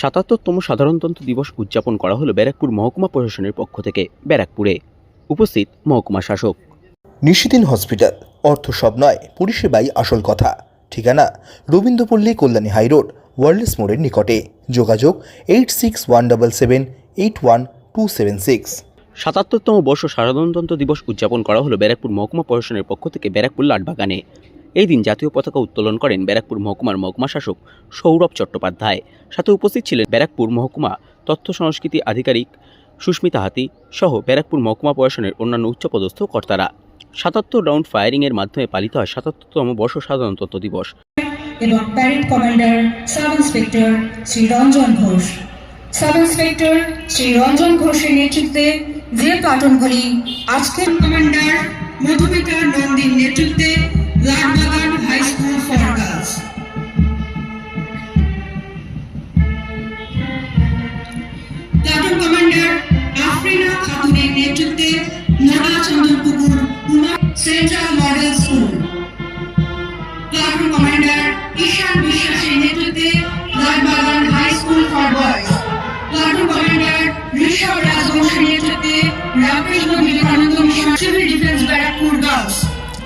সাতাত্তরতম সাধারণতন্ত্র দিবস উদযাপন করা হলো ব্যারাকপুর মহকুমা প্রশাসনের পক্ষ থেকে ব্যারাকপুরে। উপস্থিত মহকুমা শাসক। নিশিদিন হসপিটাল অর্থ সব নয় পরিষেবাই আসল কথা। ঠিকানা রবীন্দ্রপল্লী কল্যাণী হাইরোড ওয়ার্ল্ডস মোড়ের নিকটে। যোগাযোগ eight six one double seven eight one two seven six. সাতাত্তরতম বর্ষ সাধারণতন্ত্র দিবস উদযাপন করা হলো ব্যারাকপুর মহকুমা প্রশাসনের পক্ষ থেকে ব্যারাকপুর লাটবাগানে। এই দিন জাতীয় পতাকা উত্তোলন করেন ব্যারাকপুর মহকুমার মহকুমা শাসক সৌরভ চট্টোপাধ্যায়। সাথে উপস্থিত ছিলেন ব্যারাকপুর মহকুমা তথ্য সংস্কৃতি আধিকারিক সুস্মিতা হাতি সহ ব্যারাকপুর মহকুমা প্রশাসনের অন্যান্য উচ্চপদস্থ কর্তারা। সাতাত্তর রাউন্ড ফায়ারিংয়ের মাধ্যমে পালিত হয় সাতাত্তরতম বর্ষ সাধারণতন্ত্র দিবস। এবং parade commander sub inspector Shri Ranjan Ghosh sub inspector Shri Ranjan ঘোষের নেতৃত্বে যে প্লাটুনগুলি আজকের কমান্ডার মধুমিতা নন্দীর নেতৃত্বে Lalbagan high school for girls. Platoon commander Afrina খাতুনের নেতৃত্বে Nara Chandrapukur Uma central model school. Platoon commander Ishan বিশ্বাসের নেতৃত্বে Lalbagan high school for boys. Platoon commander Rishabh রাজবংশের নেতৃত্বে Ramakrishna Vivekananda mission civil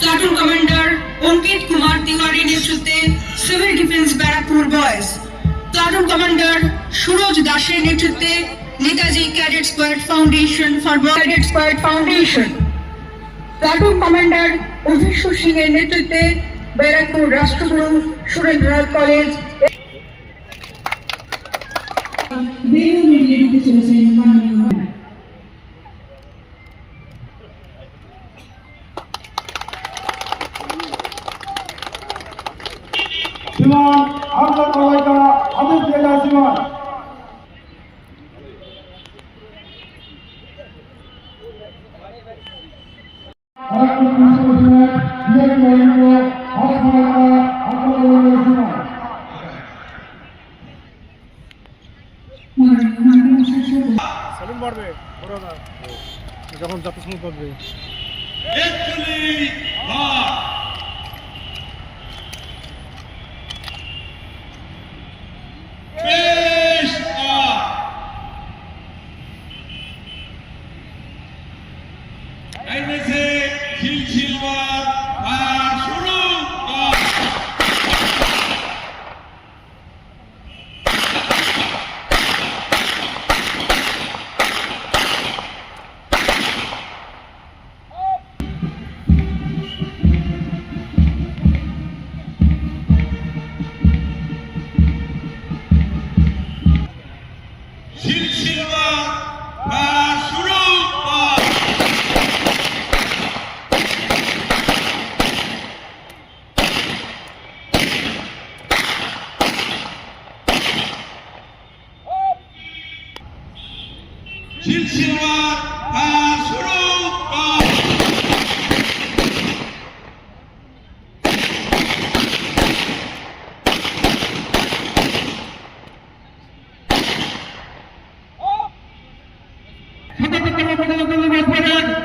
platoon commander Ankit Kumar তিওয়ারির নেতৃত্বে civil defence Barrackpore boys platoon commander Suraj দাসের নেতৃত্বে Netaji cadet squad foundation for cadet squad foundation platoon commander Abhishek Singh এর নেতৃত্বে ব্যারাকপুর রাষ্ট্রগুরু Surendranath college মাননীয় শ্রীমান আমরা কলাইকা আদেশ জেলা শ্রীমান সেলুন মারবে ওরা না যখন জাতীয় সংগীত বাজবে সিলসিলার তার শুরু Prende! Tira, tira, tira, tira, tira,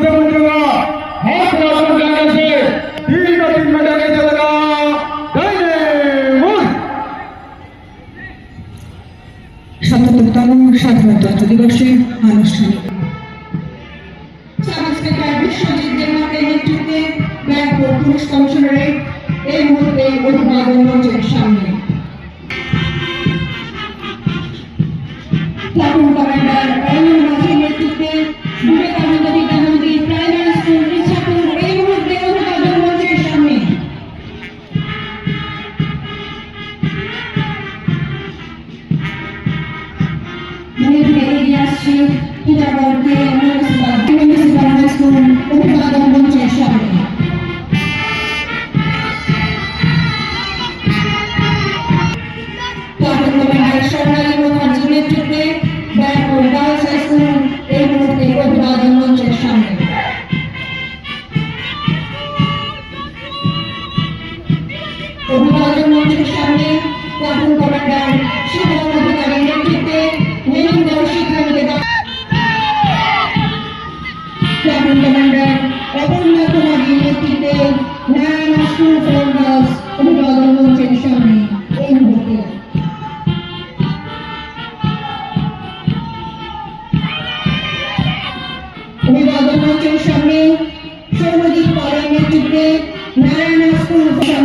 tira, সাতাত্তরতম স্বাধীনতা দিবসে আনুষ্ঠানিক। বিশ্বজিৎ কমিশনারেট এই মুহূর্তে অভিবাদন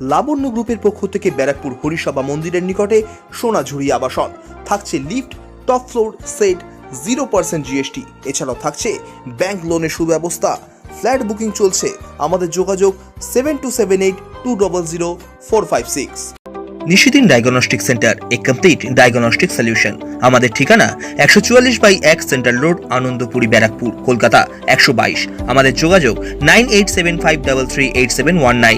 লাবণ্য গ্রুপের পক্ষ থেকে ব্যারাকপুর হরিসভা মন্দিরের নিকটে সোনাঝুরি আবাসন। থাকছে lift, top floor, set, zero percent GST. এছাড়াও থাকছে ব্যাংক লোনের সুব্যবস্থা। ফ্ল্যাট বুকিং চলছে। আমাদের যোগাযোগ seven two seven eight two double zero four five six. Nishidin diagnostic centre, a complete diagnostic solution. আমাদের ঠিকানা একশো চুয়াল্লিশ বাই এক সেন্ট্রাল রোড, আনন্দপুরি, ব্যারাকপুর, কলকাতা একশো বাইশ। আমাদের যোগাযোগ nine eight seven five double three eight seven one nine.